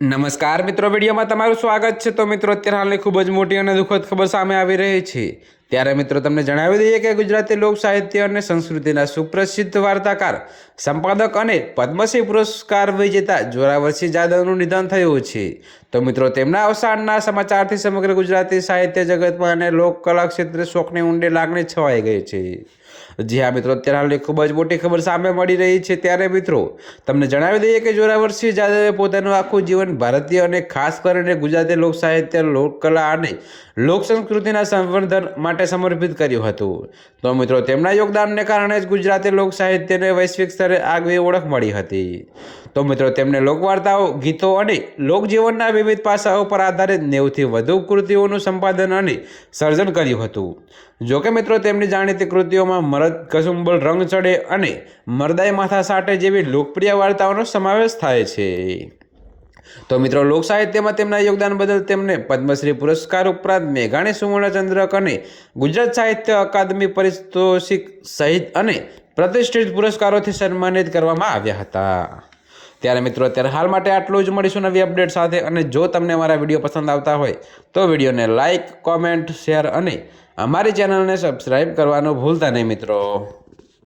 નમસ્કાર મિત્રો, વિડીયોમાં તમારું સ્વાગત છે. તો મિત્રો, અત્યારે હાલની ખૂબ જ મોટી અને દુઃખદ ખબર સામે આવી રહી છે. ત્યારે મિત્રો તમને જણાવી દઈએ કે ગુજરાતી લોક સાહિત્ય અને સંસ્કૃતિના સુપ્રસિદ્ધ વાર્તાકાર, સંપાદક અને પદ્મશ્રી પુરસ્કાર વિજેતા જોરાવરસિંહ જાદવનું નિધન થયું છે. તો મિત્રો તેમના અવસાનના સમાચારથી સમગ્ર ગુજરાતી સાહિત્ય જગતમાં અને લોક કલા ક્ષેત્રે શોકની ઊંડી લાગણી છવાઈ ગઈ છે. જી હા મિત્રો, અત્યારે હાલની ખૂબ જ મોટી ખબર સામે મળી રહી છે. ત્યારે મિત્રો, તમને જણાવી દઈએ કે જોરાવરસિંહ જાદવે પોતાનું આખું જીવન ભારતીય અને ખાસ કરીને ગુજરાતી લોક સાહિત્ય લોકકલા અને લોક સંસ્કૃતિના સંવર્ધન માટે સમર્પિત કર્યું હતું. તો મિત્રો, તેમના યોગદાનને કારણે જ ગુજરાતી લોક સાહિત્યને વૈશ્વિક સ્તરે આગવી ઓળખ મળી હતી. તો મિત્રો, તેમને લોકવાર્તાઓ, ગીતો અને લોકજીવનના વિવિધ પાસાઓ પર આધારિત નેવથી વધુ કૃતિઓનું સંપાદન અને સર્જન કર્યું હતું. જોકે મિત્રો, તેમની જાણીતી કૃતિઓમાં મરદ કસુંબલ રંગ ચડે અને મરદાઈ માથા સાટે જેવી લોકપ્રિય વાર્તાઓનો સમાવેશ થાય છે. તો મિત્રો, લોક સાહિત્યમાં તેમના યોગદાન બદલ તેમને પદ્મશ્રી પુરસ્કાર ઉપરાંત મેઘાણી, સુવર્ણચંદ્રક અને ગુજરાત સાહિત્ય અકાદમી પરિતોષિક સહિત અને પ્રતિષ્ઠિત પુરસ્કારોથી સન્માનિત કરવામાં આવ્યા હતા. ત્યારે મિત્રો, અત્યારે હાલ માટે આટલું જ. મળીશું નવી અપડેટ સાથે અને જો તમને અમારા વીડિયો પસંદ આવતા હોય, તો વિડીયોને લાઇક કોમેન્ટ, શેર અને અમારી ચેનલને સબસ્ક્રાઈબ કરવાનું ભૂલતા નહીં મિત્રો.